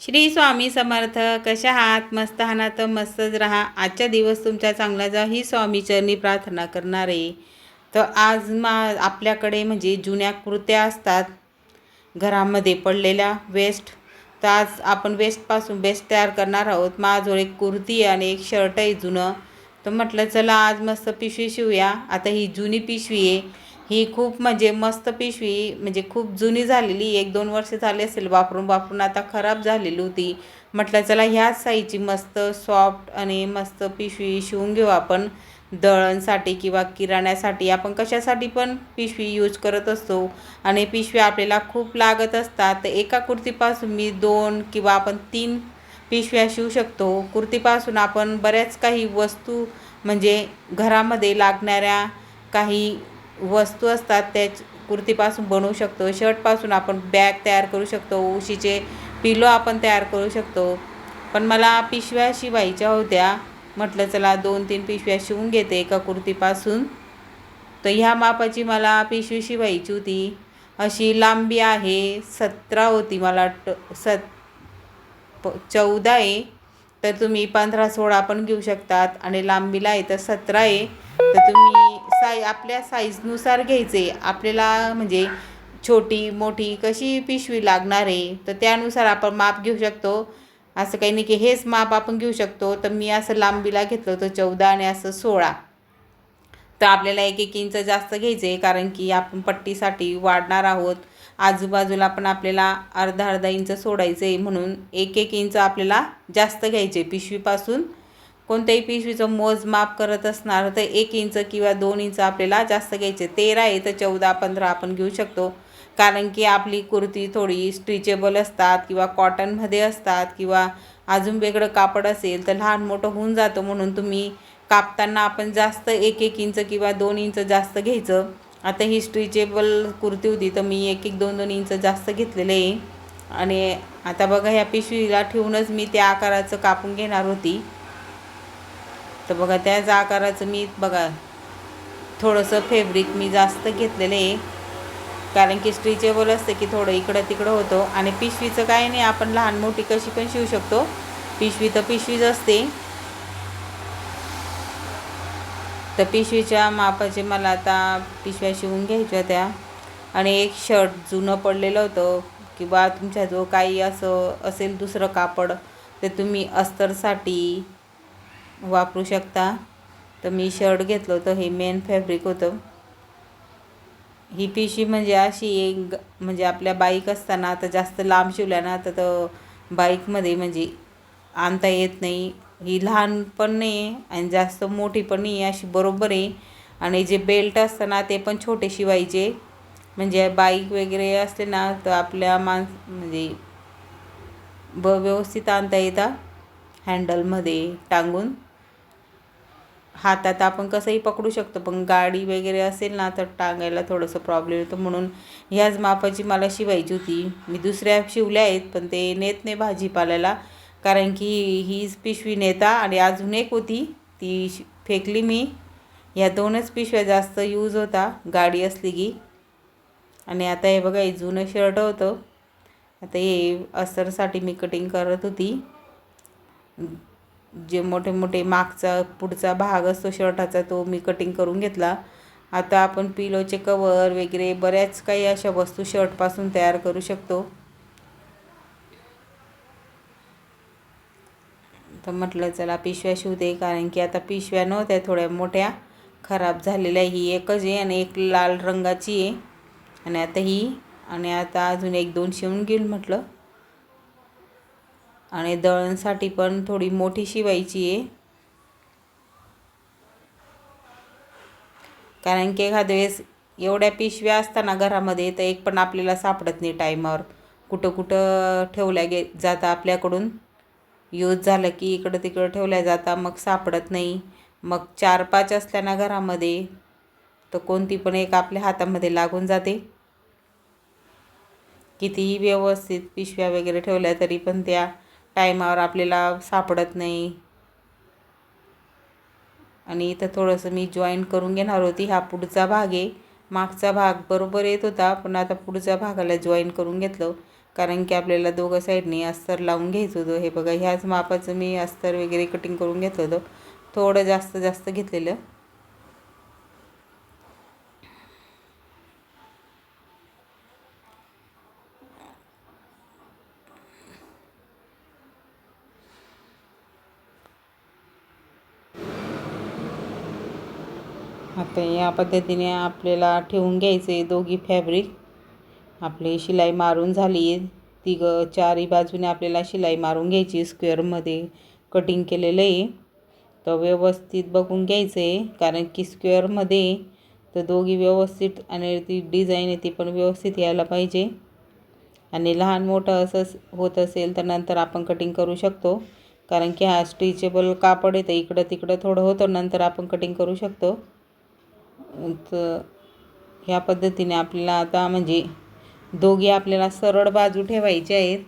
श्री स्वामी समर्थ कशा आहात? मस्त आहात तर मस्तच राहा. आजचा दिवस तुमच्या चांगला जा ही स्वामीचरणी प्रार्थना करणार. आहे तर आज मा आपल्याकडे म्हणजे जुन्या कृत्या असतात. घरामध्ये पडलेल्या वेस्ट. तर आज आपण वेस्टपासून बेस्ट तयार करणार आहोत. माझजवळ एक कुर्ती आहे आणि एक शर्ट आहे जुनं. तर म्हटलं चला आज मस्त पिशवी शिवूया. आता ही जुनी पिशवी आहे. ही खूप म्हणजे मस्त पिशवी म्हणजे खूप जुनी झालेली एक दोन वर्ष झाले असेल वापरून वापरून आता खराब झालेली होती. म्हटलं चला ह्याच साईजची मस्त सॉफ्ट आणि मस्त पिशवी शिवून घेऊ आपण. दळणसाठी किंवा किराण्यासाठी आपण कशासाठी पण पिशवी यूज करत असतो. आणि पिशवी आपल्याला खूप लागत असतात. तर एका कुर्तीपासून मी दोन किंवा आपण तीन पिशव्या शिवू शकतो. कुर्तीपासून आपण बऱ्याच काही वस्तू म्हणजे घरामध्ये लागणाऱ्या काही वस्तू असतात त्या कुर्तीपासून बनवू शकतो. शर्टपासून आपण बॅग तयार करू शकतो उशीचे पिलो आपण तयार करू शकतो. पण मला पिशव्या शिवायच्या होत्या. म्हटलं चला दोन तीन पिशव्या शिवून घेते एका कुर्तीपासून. तर ह्या मापाची मला पिशवी शिवायची होती. अशी लांबी आहे सतरा होती मला ट सत प चौदा आहे. तर तुम्ही पंधरा सोळा पण घेऊ शकतात. आणि लांबीला आहे तर सतरा आहे. तर तुम्ही साई आपल्या साईजनुसार घ्यायचे. आपल्याला म्हणजे छोटी मोठी कशी पिशवी लागणार आहे तर त्यानुसार आपण माप घेऊ शकतो. असं काही नाही की हेच माप आपण घेऊ शकतो. तर मी असं लांबीला घेतलं होतं चौदा आणि असं सोळा. तर आपल्याला एक एक इंच जास्त घ्यायचं आहे कारण की आपण पट्टीसाठी वाढणार आहोत. आजूबाजूला पण आपल्याला अर्धा अर्धा इंच सोडायचं आहे म्हणून एक एक इंच आपल्याला जास्त घ्यायचे पिशवीपासून. कोणत्याही पिशवीचं मोजमाप करत असणार तर एक इंच किंवा दोन इंच आपल्याला जास्त घ्यायचे. तेरा आहे तर चौदा पंधरा आपण घेऊ शकतो. कारण की आपली कुर्ती थोडी स्ट्रिचेबल असतात किंवा कॉटनमध्ये असतात किंवा अजून वेगळं कापड असेल तर लहान मोठं होऊन जातं म्हणून तुम्ही कापताना आपण जास्त एक एक इंच किंवा दोन इंच जास्त घ्यायचं. आता ही स्ट्रिचेबल कुर्ती होती तर मी एक एक दोन दोन इंच जास्त घेतलेलं. आहे आणि आता बघा ह्या पिशवीला ठेवूनच मी त्या आकाराचं कापून घेणार होती. तर बघा त्याच आकाराचं मी बघा थोडंसं फेब्रिक मी जास्त घेतलेलं आहे. कारण की स्ट्रिचेबल असतं की थोडं इकडं तिकडं होतं. आणि पिशवीचं काही नाही आपण लहान मोठी कशी पण शिवू शकतो. पिशवी तर पिशवीच असते. तर पिशवीच्या मापाचे मला आता पिशव्या शिवून घ्यायच्या होत्या. आणि एक शर्ट जुनं पडलेलं होतं किंवा तुमच्या जो काही असं असेल दुसरं कापड ते तुम्ही अस्तरसाठी वापरू शकता. तर मी शर्ट घेतलं होतं हे मेन फॅब्रिक होतं. ही पिशी म्हणजे अशी एक म्हणजे आपल्या बाईक असताना आता जास्त लांब शिवल्या ना तर बाईकमध्ये म्हणजे आणता येत नाही. ही लहान पण नाही आणि जास्त मोठी पण नाही अशी बरोबर आहे. आणि जे बेल्ट असतं ना ते पण छोटे शिवायचे. म्हणजे बाईक वगैरे असते ना तर आपल्या माणस म्हणजे ब व्यवस्थित आणता येतात हँडलमध्ये टांगून. हातात आपण कसंही पकडू शकतो पण गाडी वगैरे असेल ना तर टांगायला थोडंसं प्रॉब्लेम येतो. म्हणून ह्याच मापाची मला शिवायची होती. मी दुसऱ्या शिवल्या आहेत पण ते नेत नाही भाजीपाल्याला. कारण की हीच पिशवी नेता आणि अजून एक होती ती फेकली मी. ह्या दोनच पिशव्या जास्त यूज होता गाडी असली की. आणि आता हे बघा हे जुनं शर्ट होतं. आता हे अस्तरसाठी मी कटिंग करत होती. जे मोठे मोठे मागचा पुढचा भाग असतो शर्टाचा तो मी कटिंग करून घेतला. आता आपण पिलोचे कवर वगैरे बऱ्याच काही अशा वस्तू शर्टपासून तयार करू शकतो. तर म्हटलं चला पिशव्या शिवते कारण की आता पिशव्या नव्हत्या थोड्या मोठ्या. खराब झालेल्या ही एकच आहे आणि एक लाल रंगाची आहे. आणि आता ही आणि आता अजून एक दोन शिवून घेईल म्हटलं. आणि दळणसाठी पण थोडी मोठी शिवायची आहे. कारण की एखाद्या वेळेस एवढ्या पिशव्या असताना घरामध्ये तर एक पण आपल्याला सापडत नाही टायमावर. कुठं कुठं ठेवल्या गे जाता आपल्याकडून. यूज झालं की इकडं तिकडं ठेवल्या जाता मग सापडत नाही. मग चार पाच असल्याना घरामध्ये तर कोणती पण एक आपल्या हातामध्ये लागून जाते. कितीही व्यवस्थित पिशव्या वगैरे ठेवल्या तरी पण त्या टायमावर आपल्याला सापडत नाही. आणि इथं थोडंसं मी जॉईन करून घेणार होती. हा पुढचा भाग आहे. मागचा भाग बरोबर येत होता पण आता पुढच्या भागाला जॉईन करून घेतलं. कारण की आपल्याला दोघं साईडने अस्तर लावून घ्यायचं होतं. हे बघा ह्याच मापाचं मी अस्तर वगैरे कटिंग करून घेतलं होतं. थोडं जास्त जास्त घेतलेलं. आता या पद्धतीने आपल्याला ठेवून घ्यायचे दोघी फॅब्रिक आपली शिलाई मारून झाली. आहे तिघं चारही बाजूने आपल्याला शिलाई मारून घ्यायची. स्क्वेअरमध्ये कटिंग केलेलं आहे. तर व्यवस्थित बघून घ्यायचं. आहे कारण की स्क्वेअरमध्ये तर दोघी व्यवस्थित आणि ती डिझाईन आहे ती पण व्यवस्थित यायला पाहिजे. आणि लहान मोठं असं होत असेल तर नंतर आपण कटिंग करू शकतो. कारण की हा स्ट्रेचेबल कापड येतं इकडं तिकडं थोडं होतं नंतर आपण कटिंग करू शकतो. तर ह्या पद्धतीने आपल्याला आता म्हणजे दोघी आपल्याला सरळ बाजू ठेवायच्या आहेत.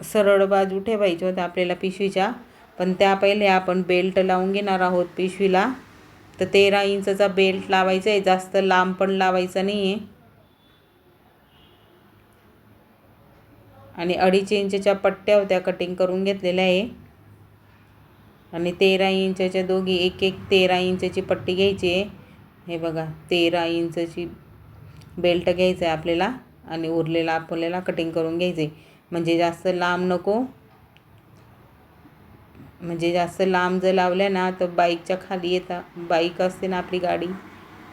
सरळ बाजू ठेवायच्या होत्या आपल्याला पिशवीच्या. पण त्या पहिले आपण बेल्ट लावून घेणार आहोत पिशवीला. तर तेरा इंचचा बेल्ट लावायचा आहे. जास्त लांब पण लावायचा नाही आहे आणि अडीच इंचच्या पट्ट्या होत्या कटिंग करून घेतलेल्या आहे. आणि तेरा इंचाच्या दोघी एक एक तेरा इंचाची पट्टी घ्यायची आहे. हे बघा तेरा इंचाची बेल्ट घ्यायचं आहे आपल्याला आणि उरलेला आपल्याला कटिंग करून घ्यायचं म्हणजे जास्त लांब नको. म्हणजे जास्त लांब जर लावल्या ना तर बाईकच्या खाली येता बाईक असते ना आपली गाडी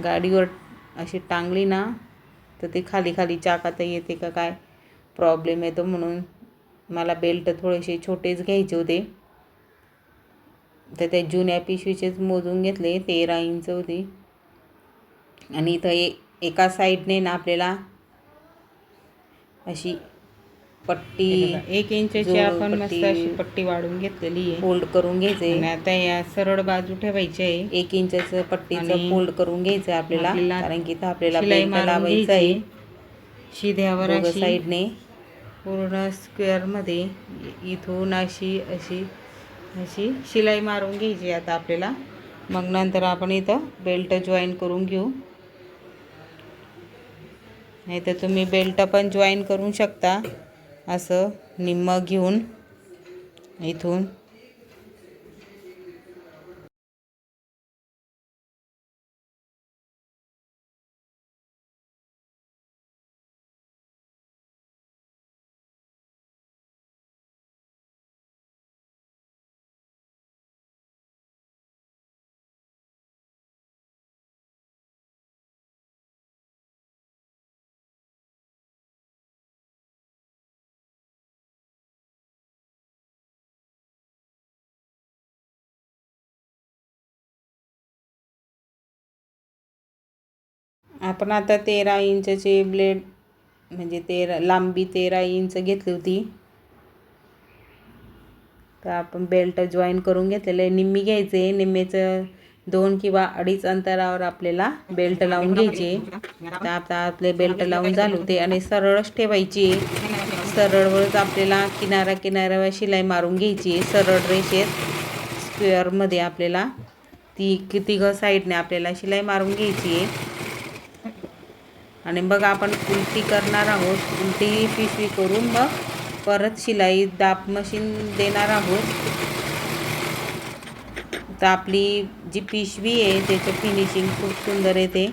गाडीवर अशी टांगली ना तर ते खाली खाली चाकात येते का काय प्रॉब्लेम येतो म्हणून. मला बेल्ट थोडेसे छोटेच घ्यायचे होते. तर त्या जुन्या पिशवीचेच मोजून घेतले तेरा इंच होती. आणि इथं ए एका साईडने ना आपल्याला अशी पट्टी एक इंचची आपण मस्त पट्टी- अशी पट्टी वाढून घेतलेली आहे. फोल्ड करून घ्यायचे. आता या सरळ बाजू ठेवायची आहे. एक इंचचं पट्टीचं फोल्ड करून घ्यायचं आपल्याला कारण की इथं आपल्याला लावायचा आहे. शिध्यावर साईडने. पूर्ण स्क्वेअरमध्ये इथून अशी अशी अशी शिलाई मारून घ्यायची आता आपल्याला. मग नंतर आपण इथं बेल्ट जॉईन करून घेऊ. नाही तर तुम्ही बेल्ट पण जॉईन करू शकता. असं निम्म घेऊन इथून. आपण आता तेरा इंचचे ब्लेड म्हणजे तेरा लांबी तेरा इंच घेतली होती. तर आपण बेल्ट जॉईन करून घेतलेलं आहे. निम्मी घ्यायचे निम्मेचं दोन किंवा अडीच अंतरावर आपल्याला बेल्ट लावून घ्यायचे तर आता आपले बेल्ट लावून झाले होते आणि सरळच ठेवायची सरळवरच आपल्याला किनारा किनाऱ्यावर शिलाई मारून घ्यायची सरळ रेषेत स्क्वेअरमध्ये आपल्याला ती किती घ साईडने आपल्याला शिलाई मारून घ्यायची आहे. आणि मग आपण उलटी करणार आहोत. उलटी पिशवी करून मग परत शिलाई दाब मशीन देणार आहोत. तर आपली जी पिशवी आहे त्याचं फिनिशिंग खूप सुंदर येते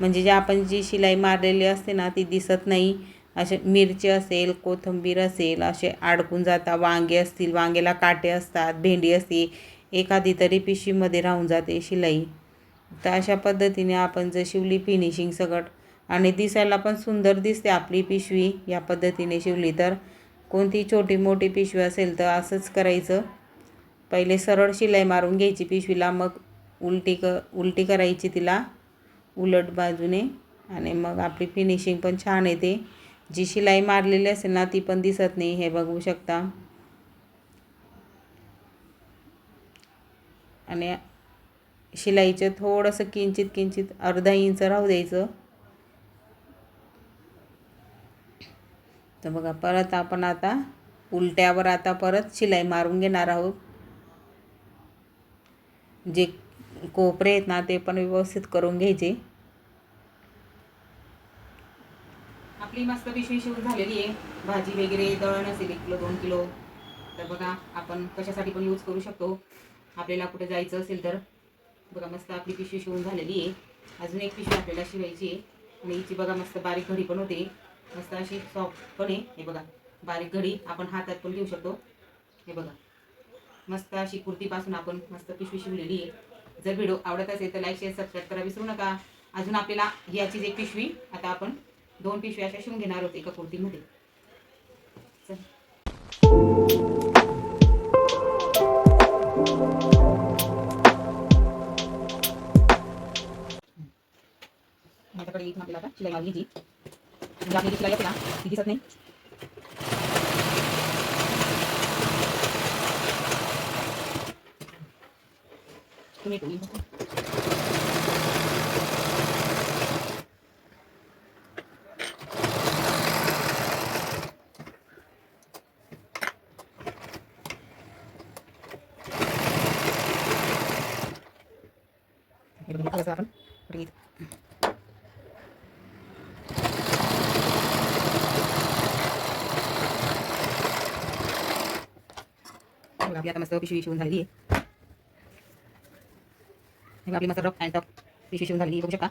म्हणजे जे आपण जी शिलाई मारलेली असते ना ती दिसत नाही. असे मिरची असेल कोथिंबीर असेल असे अडकून जातात. वांगे असतील वांग्याला काटे असतात भेंडी असते. एखादी तरी पिशवीमध्ये राहून जाते शिलाई. तर अशा पद्धतीने आपण जर शिवली फिनिशिंग सगळं आणि दिसायला पण सुंदर दिसते आपली पिशवी या पद्धतीने शिवली. तर कोणती छोटी मोठी पिशवी असेल तर असंच करायचं. पहिले सरळ शिलाई मारून घ्यायची पिशवीला मग उलटी क उलटी करायची तिला उलट बाजूने. आणि मग आपली फिनिशिंग पण छान येते. जी शिलाई मारलेली असेल ना ती पण दिसत नाही हे बघू शकता. आणि शिलाईचं थोडंसं किंचित किंचित अर्धा इंच राहू द्यायचं. तर बघा परत आपण आता उलट्यावर आता परत शिलाई मारून घेणार आहोत. जे कोपरे आहेत ना ते पण व्यवस्थित करून घ्यायचे. आपली मस्त पिशवी शिवून झालेली आहे. भाजी वगैरे दळण असेल एक किलो दोन किलो. तर बघा आपण कशासाठी पण यूज करू शकतो. आपल्याला कुठे जायचं असेल तर. बघा मस्त आपली पिशवी शिवून झालेली आहे. अजून एक पिशवी आपल्याला शिवायची आहे. आणि हिची बघा मस्त बारीक घडी पण होते. मस्त अशी सॉफ्ट पण आहे हे बघा बारीक घडी आपण हातात पण घेऊ शकतो. हे बघा मस्त अशी कुर्तीपासून आपण मस्त पिशवी शिवलेली आहे. जर व्हिडिओ आवडत असेल तर लाईक शेअर सबस्क्राईब करा विसरू नका. अजून आपल्याला याचीच एक पिशवी आता आपण दोन पिशव्या अशा शिवून घेणार होते एका कुर्तीमध्ये. चल. माझ्याकडे इथून आपल्याला आता शिलाई घ्यायची म्हणजे आपली जी शिलाई असते ना ती दिसत नाही. तुम्ही टोळी हे आपण पुढे घेतो. हे बघा, आपली आता मस्त पिशवी शिवून झालेली आहे. आपली मस्त रफ अँड टफ पिशवी शिवून झालेली बघू शकता?